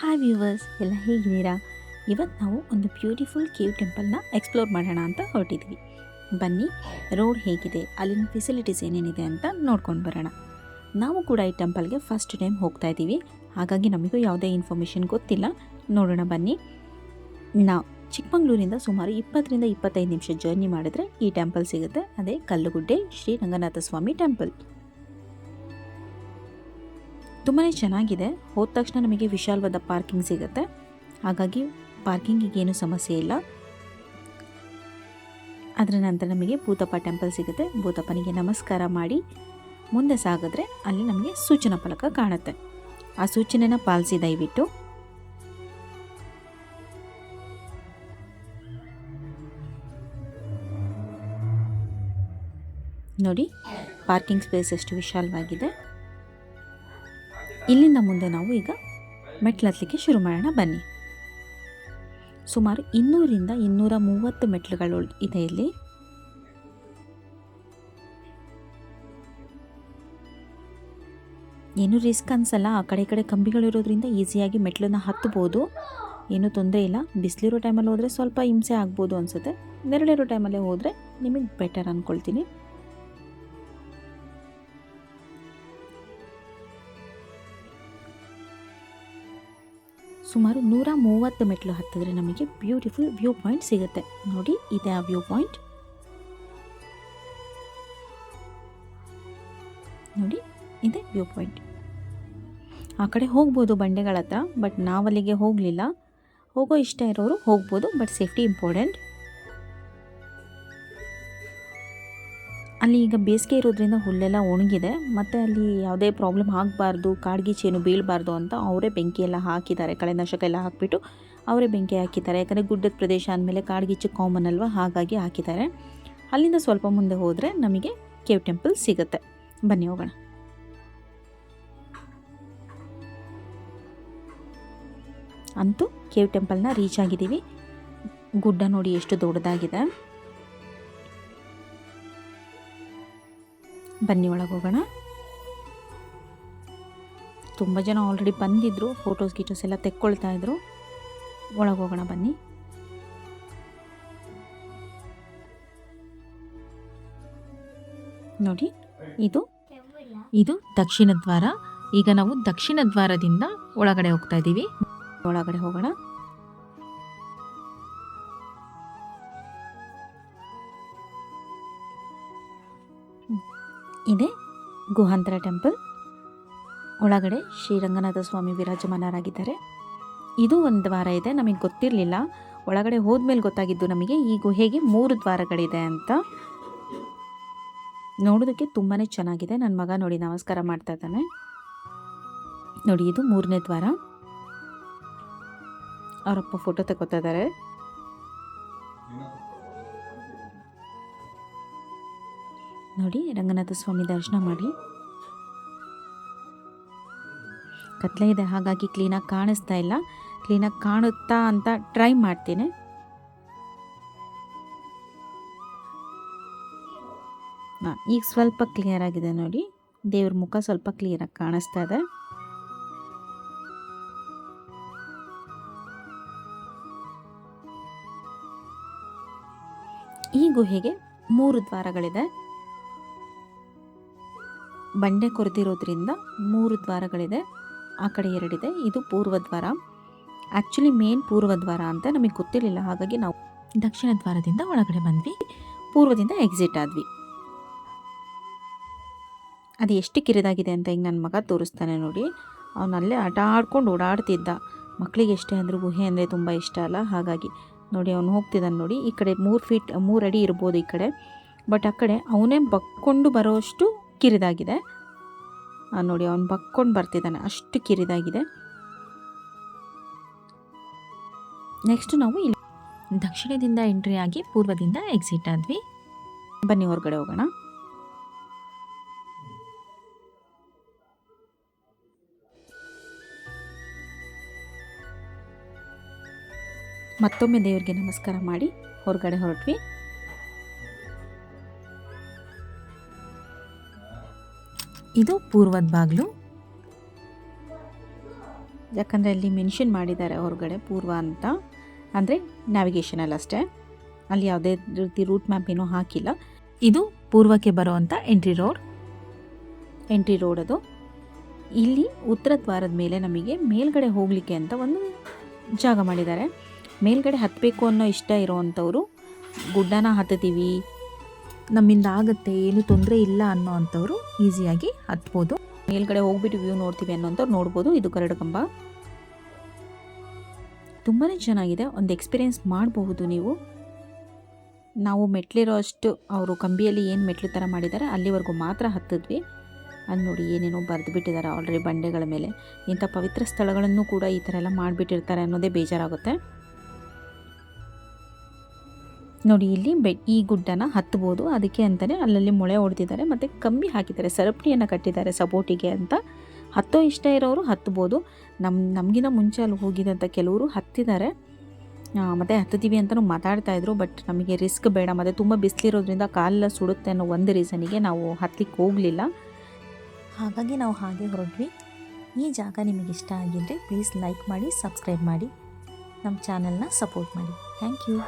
Hi viewers, ಎಲ್ಲ ಹೇಗಿದ್ದೀರಾ? ಇವತ್ತು ನಾವು ಒಂದು ಬ್ಯೂಟಿಫುಲ್ ಕೇವ್ ಟೆಂಪಲ್ನ ಎಕ್ಸ್ಪ್ಲೋರ್ ಮಾಡೋಣ ಅಂತ ಹೊರಟಿದ್ವಿ. ಬನ್ನಿ, ರೋಡ್ ಹೇಗಿದೆ, ಅಲ್ಲಿನ ಫೆಸಿಲಿಟೀಸ್ ಏನೇನಿದೆ ಅಂತ ನೋಡ್ಕೊಂಡು ಬರೋಣ. ನಾವು ಕೂಡ ಈ ಟೆಂಪಲ್ಗೆ ಫಸ್ಟ್ ಟೈಮ್ ಹೋಗ್ತಾ ಇದ್ದೀವಿ. ಹಾಗಾಗಿ ನಮಗೂ ಯಾವುದೇ ಇನ್ಫಾರ್ಮೇಷನ್ ಗೊತ್ತಿಲ್ಲ. ನೋಡೋಣ, ಬನ್ನಿ. ನಾವು ಚಿಕ್ಕಮಂಗ್ಳೂರಿಂದ ಸುಮಾರು ಇಪ್ಪತ್ತರಿಂದ ಇಪ್ಪತ್ತೈದು ನಿಮಿಷ ಜರ್ನಿ ಮಾಡಿದ್ರೆ ಈ ಟೆಂಪಲ್ ಸಿಗುತ್ತೆ. ಅದೇ ಕಲ್ಲುಗುಡ್ಡೆ ಶ್ರೀ ರಂಗನಾಥ ಸ್ವಾಮಿ ಟೆಂಪಲ್. ತುಂಬಾ ಚೆನ್ನಾಗಿದೆ. ಹೋದ ತಕ್ಷಣ ನಮಗೆ ವಿಶಾಲವಾದ ಪಾರ್ಕಿಂಗ್ ಸಿಗುತ್ತೆ. ಹಾಗಾಗಿ ಪಾರ್ಕಿಂಗಿಗೆ ಏನು ಸಮಸ್ಯೆ ಇಲ್ಲ. ಅದರ ನಂತರ ನಮಗೆ ಭೂತಪ್ಪ ಟೆಂಪಲ್ ಸಿಗುತ್ತೆ. ಭೂತಪ್ಪನಿಗೆ ನಮಸ್ಕಾರ ಮಾಡಿ ಮುಂದೆ ಸಾಗಿದ್ರೆ ಅಲ್ಲಿ ನಮಗೆ ಸೂಚನಾ ಫಲಕ ಕಾಣುತ್ತೆ. ಆ ಸೂಚನೆನ ಪಾಲಿಸಿ ದಯವಿಟ್ಟು. ನೋಡಿ, ಪಾರ್ಕಿಂಗ್ ಸ್ಪೇಸ್ ಎಷ್ಟು ವಿಶಾಲವಾಗಿದೆ. ಇಲ್ಲಿಂದ ಮುಂದೆ ನಾವು ಈಗ ಮೆಟ್ಲತ್ತಲಿಕ್ಕೆ ಶುರು ಮಾಡೋಣ, ಬನ್ನಿ. ಸುಮಾರು ಇನ್ನೂರಿಂದ ಇನ್ನೂರ ಮೂವತ್ತು ಮೆಟ್ಲುಗಳು ಇದೆ ಇಲ್ಲಿ. ಏನು ರಿಸ್ಕ್ ಅನ್ಸಲ್ಲ, ಆ ಕಡೆ ಕಡೆ ಕಂಬಿಗಳಿರೋದ್ರಿಂದ ಈಸಿಯಾಗಿ ಮೆಟ್ಲನ್ನ ಹತ್ತಬೋದು ಏನೂ ತೊಂದರೆ ಇಲ್ಲ. ಬಿಸಿಲಿರೋ ಟೈಮಲ್ಲಿ ಹೋದರೆ ಸ್ವಲ್ಪ ಹಿಂಸೆ ಆಗ್ಬೋದು ಅನ್ಸುತ್ತೆ. ನೆರಳಿರೋ ಟೈಮಲ್ಲೇ ಹೋದರೆ ನಿಮಗೆ ಬೆಟರ್ ಅಂದ್ಕೊಳ್ತೀನಿ ಸುಮಾರು ನೂರ ಮೂವತ್ತು ಮೆಟ್ಲು ಹತ್ತಿದ್ರೆ ನಮಗೆ ಬ್ಯೂಟಿಫುಲ್ ವ್ಯೂ ಪಾಯಿಂಟ್ ಸಿಗುತ್ತೆ. ನೋಡಿ, ಇದೆ ಆ ವ್ಯೂ ಪಾಯಿಂಟ್. ನೋಡಿ, ಇದೆ ವ್ಯೂ ಪಾಯಿಂಟ್. ಆ ಕಡೆ ಹೋಗ್ಬೋದು ಬಂಡೆಗಳ ಹತ್ರ ಬಟ್ ನಾವಲ್ಲಿಗೆ ಹೋಗಲಿಲ್ಲ. ಹೋಗೋ ಇಷ್ಟ ಇರೋರು ಹೋಗ್ಬೋದು, ಬಟ್ ಸೇಫ್ಟಿ ಇಂಪಾರ್ಟೆಂಟ್. ಅಲ್ಲಿ ಈಗ ಬೇಸಿಗೆ ಇರೋದ್ರಿಂದ ಹುಲ್ಲೆಲ್ಲ ಒಣಗಿದೆ, ಮತ್ತು ಅಲ್ಲಿ ಯಾವುದೇ ಪ್ರಾಬ್ಲಮ್ ಆಗಬಾರ್ದು ಕಾಡ್ಗಿಚೇನು ಬೀಳಬಾರ್ದು ಅಂತ ಅವರೇ ಬೆಂಕಿ ಎಲ್ಲ ಹಾಕಿದ್ದಾರೆ ಕಳೆನಾಶಕ ಎಲ್ಲ ಹಾಕಿಬಿಟ್ಟು ಅವರೇ ಬೆಂಕಿ ಹಾಕಿದ್ದಾರೆ. ಯಾಕಂದರೆ ಗುಡ್ಡದ ಪ್ರದೇಶ ಅಂದಮೇಲೆ ಕಾಡ್ಗಿಚ್ಚು ಕಾಮನ್ ಅಲ್ವಾ? ಹಾಗಾಗಿ ಹಾಕಿದ್ದಾರೆ. ಅಲ್ಲಿಂದ ಸ್ವಲ್ಪ ಮುಂದೆ ಹೋದರೆ ನಮಗೆ ಕೇವ್ ಟೆಂಪಲ್ ಸಿಗುತ್ತೆ. ಬನ್ನಿ ಹೋಗೋಣ. ಅಂತೂ ಕೇವ್ ಟೆಂಪಲ್ನ ರೀಚ್ ಆಗಿದ್ದೀವಿ. ಗುಡ್ಡ ನೋಡಿ ಎಷ್ಟು ದೊಡ್ಡದಾಗಿದೆ. ಬನ್ನಿ ಒಳಗೆ ಹೋಗೋಣ. ತುಂಬ ಜನ ಆಲ್ರೆಡಿ ಬಂದಿದ್ದರು ಫೋಟೋಸ್ ಗೀಟೋಸ್ ಎಲ್ಲ ತೆಕ್ಕೊಳ್ತಾ ಇದ್ರು. ಒಳಗೆ ಹೋಗೋಣ ಬನ್ನಿ. ನೋಡಿ, ಇದು ಇದು ದಕ್ಷಿಣ ದ್ವಾರ. ಈಗ ನಾವು ದಕ್ಷಿಣ ದ್ವಾರದಿಂದ ಒಳಗಡೆ ಹೋಗ್ತಾ ಇದ್ದೀವಿ. ಒಳಗಡೆ ಹೋಗೋಣ. ಇದೆ. ಗುಹಾಂತರ ಟೆಂಪಲ್. ಒಳಗಡೆ ಶ್ರೀರಂಗನಾಥ ಸ್ವಾಮಿ ವಿರಾಜಮಾನರಾಗಿದ್ದಾರೆ. ಇದು ಒಂದು ದ್ವಾರ ಇದೆ, ನಮಗೆ ಗೊತ್ತಿರಲಿಲ್ಲ. ಒಳಗಡೆ ಹೋದ್ಮೇಲೆ ಗೊತ್ತಾಗಿದ್ದು ನಮಗೆ ಈ ಗುಹೆಗೆ ಮೂರು ದ್ವಾರಗಳಿದೆ ಅಂತ. ನೋಡೋದಕ್ಕೆ ತುಂಬಾ ಚೆನ್ನಾಗಿದೆ. ನನ್ನ ಮಗ ನೋಡಿ ನಮಸ್ಕಾರ ಮಾಡ್ತಾ ಇದ್ದಾನೆ. ನೋಡಿ, ಇದು ಮೂರನೇ ದ್ವಾರ. ಅವರಪ್ಪ ಫೋಟೋ ತಗೋತಾ ಇದ್ದಾರೆ. ನೋಡಿ, ರಂಗನಾಥ ಸ್ವಾಮಿ ದರ್ಶನ ಮಾಡಿ. ಕತ್ಲೆ ಇದೆ, ಹಾಗಾಗಿ ಕ್ಲೀನಾಗಿ ಕಾಣಿಸ್ತಾ ಇಲ್ಲ. ಕ್ಲೀನಾಗಿ ಕಾಣುತ್ತಾ ಅಂತ ಟ್ರೈ ಮಾಡ್ತೀನಿ. ಹಾಂ, ಈಗ ಸ್ವಲ್ಪ ಕ್ಲಿಯರ್ ಆಗಿದೆ ನೋಡಿ. ದೇವ್ರ ಮುಖ ಸ್ವಲ್ಪ ಕ್ಲಿಯರಾಗಿ ಕಾಣಿಸ್ತಾ ಇದೆ. ಈ ಗುಹೆಗೆ ಮೂರು ದ್ವಾರಗಳಿದೆ. ಬಂಡೆ ಕೊರೆದಿರೋದ್ರಿಂದ ಮೂರು ದ್ವಾರಗಳಿದೆ. ಆ ಕಡೆ ಎರಡಿದೆ. ಇದು ಪೂರ್ವ ದ್ವಾರ. ಆ್ಯಕ್ಚುಲಿ ಮೇನ್ ಪೂರ್ವ ದ್ವಾರ ಅಂತ ನಮಗೆ ಗೊತ್ತಿರಲಿಲ್ಲ. ಹಾಗಾಗಿ ನಾವು ದಕ್ಷಿಣ ದ್ವಾರದಿಂದ ಒಳಗಡೆ ಬಂದ್ವಿ. ಪೂರ್ವದಿಂದ ಎಕ್ಸಿಟ್ ಆದ್ವಿ. ಅದು ಎಷ್ಟು ಕಿರಿದಾಗಿದೆ ಅಂತ ಈಗ ನನ್ನ ಮಗ ತೋರಿಸ್ತಾನೆ ನೋಡಿ. ಅವನಲ್ಲೇ ಆಟ ಆಡ್ಕೊಂಡು ಓಡಾಡ್ತಿದ್ದ. ಮಕ್ಕಳಿಗೆ ಎಷ್ಟೇ ಅಂದರೂ ಗುಹೆ ಅಂದರೆ ತುಂಬ ಇಷ್ಟ ಅಲ್ಲ. ಹಾಗಾಗಿ ನೋಡಿ ಅವನು ಹೋಗ್ತಿದ್ದಾನೆ ನೋಡಿ. ಈ ಕಡೆ ಮೂರು ಫೀಟ್ ಮೂರು ಅಡಿ ಇರ್ಬೋದು ಈ ಕಡೆ. ಬಟ್ ಆ ಕಡೆ ಅವನೇ ಬಕ್ಕೊಂಡು ಬರೋಷ್ಟು ಕಿರಿದಾಗಿದೆ. ನೋಡಿ, ಅವನು ಬಕ್ಕೊಂಡು ಬರ್ತಿದ್ದಾನೆ. ಅಷ್ಟು ಕಿರಿದಾಗಿದೆ. ನೆಕ್ಸ್ಟ್ ನಾವು ಇಲ್ಲಿ ದಕ್ಷಿಣದಿಂದ ಎಂಟ್ರಿ ಆಗಿ ಪೂರ್ವದಿಂದ ಎಕ್ಸಿಟ್ ಆದ್ವಿ. ಬನ್ನಿ, ಹೊರಗಡೆ ಹೋಗೋಣ. ಮತ್ತೊಮ್ಮೆ ದೇವರಿಗೆ ನಮಸ್ಕಾರ ಮಾಡಿ, ಹೊರಗಡೆ ಹೊರಟ್ವಿ. ಇದು ಪೂರ್ವದ ಬಾಗಿಲು. ಯಾಕಂದರೆ ಅಲ್ಲಿ ಮೆನ್ಷನ್ ಮಾಡಿದ್ದಾರೆ ಹೊರಗಡೆ ಪೂರ್ವ ಅಂತ. ಅಂದರೆ ನ್ಯಾವಿಗೇಷನಲ್ಲಿ ಅಷ್ಟೇ. ಅಲ್ಲಿ ಯಾವುದೇ ರೀತಿ ರೂಟ್ ಮ್ಯಾಪ್ ಏನೂ ಹಾಕಿಲ್ಲ. ಇದು ಪೂರ್ವಕ್ಕೆ ಬರುವಂಥ ಎಂಟ್ರಿ ರೋಡ್ ಎಂಟ್ರಿ ರೋಡ್ ಅದು. ಇಲ್ಲಿ ಉತ್ತರ ದ್ವಾರದ ಮೇಲೆ ನಮಗೆ ಮೇಲ್ಗಡೆ ಹೋಗಲಿಕ್ಕೆ ಅಂತ ಒಂದು ಜಾಗ ಮಾಡಿದ್ದಾರೆ. ಮೇಲ್ಗಡೆ ಹತ್ತಬೇಕು ಅನ್ನೋ ಇಷ್ಟ ಇರೋವಂಥವ್ರು ಗುಡ್ಡನ ಹತ್ತುತ್ತೀವಿ ನಮ್ಮಿಂದ ಆಗುತ್ತೆ, ಏನು ತೊಂದರೆ ಇಲ್ಲ ಅನ್ನೋ ಅಂಥವ್ರು ಈಸಿಯಾಗಿ ಹತ್ಬೋದು. ಮೇಲ್ಗಡೆ ಹೋಗ್ಬಿಟ್ಟು ವ್ಯೂ ನೋಡ್ತೀವಿ ಅನ್ನೋಂಥವ್ರು ನೋಡ್ಬೋದು. ಇದು ಕರಡು ಕಂಬ. ತುಂಬಾ ಚೆನ್ನಾಗಿದೆ. ಒಂದು ಎಕ್ಸ್ಪೀರಿಯೆನ್ಸ್ ಮಾಡಬಹುದು ನೀವು. ನಾವು ಮೆಟ್ಲಿರೋ ಅಷ್ಟು ಅವರು ಕಂಬಿಯಲ್ಲಿ ಏನು ಮೆಟ್ಲು ಥರ ಮಾಡಿದ್ದಾರೆ ಅಲ್ಲಿವರೆಗೂ ಮಾತ್ರ ಹತ್ತಿದ್ವಿ. ಅಲ್ಲಿ ನೋಡಿ ಏನೇನೋ ಬರೆದು ಬಿಟ್ಟಿದ್ದಾರೆ ಆಲ್ರೆಡಿ ಬಂಡೆಗಳ ಮೇಲೆ. ಇಂಥ ಪವಿತ್ರ ಸ್ಥಳಗಳನ್ನು ಕೂಡ ಈ ಥರ ಎಲ್ಲ ಮಾಡಿಬಿಟ್ಟಿರ್ತಾರೆ ಅನ್ನೋದೇ ಬೇಜಾರಾಗುತ್ತೆ. ನೋಡಿ, ಇಲ್ಲಿ ಬೆ ಈ ಗುಡ್ಡನ ಹತ್ಬೋದು. ಅದಕ್ಕೆ ಅಂತಲೇ ಅಲ್ಲಲ್ಲಿ ಮೊಳೆ ಹೊಡೆದಿದ್ದಾರೆ. ಮತ್ತು ಕಮ್ಮಿ ಹಾಕಿದ್ದಾರೆ. ಸರಪಣಿಯನ್ನು ಕಟ್ಟಿದ್ದಾರೆ ಸಪೋರ್ಟಿಗೆ ಅಂತ. ಹತ್ತೋ ಇಷ್ಟ ಇರೋರು ಹತ್ಬೋದು. ನಮ್ಮ ನಮಗಿನ ಮುಂಚೆ ಅಲ್ಲಿ ಹೋಗಿದಂಥ ಕೆಲವರು ಹತ್ತಿದ್ದಾರೆ. ಮತ್ತು ಹತ್ತುತ್ತೀವಿ ಅಂತಲೂ ಮಾತಾಡ್ತಾ ಇದ್ರು. ಬಟ್ ನಮಗೆ ರಿಸ್ಕ್ ಬೇಡ. ಮತ್ತು ತುಂಬ ಬಿಸಿಲಿರೋದ್ರಿಂದ ಕಾಲೆಲ್ಲ ಸುಡುತ್ತೆ ಅನ್ನೋ ಒಂದು ರೀಸನಿಗೆ ನಾವು ಹತ್ತಲಿಕ್ಕೆ ಹೋಗಲಿಲ್ಲ. ಹಾಗಾಗಿ ನಾವು ಹಾಗೆ ಹೊರಟ್ವಿ. ಈ ಜಾಗ ನಿಮಗೆ ಇಷ್ಟ ಆಗಿದ್ದರೆ ಪ್ಲೀಸ್ ಲೈಕ್ ಮಾಡಿ, ಸಬ್ಸ್ಕ್ರೈಬ್ ಮಾಡಿ. ನಮ್ಮ ಚಾನಲ್ನ ಸಪೋರ್ಟ್ ಮಾಡಿ. Thank you.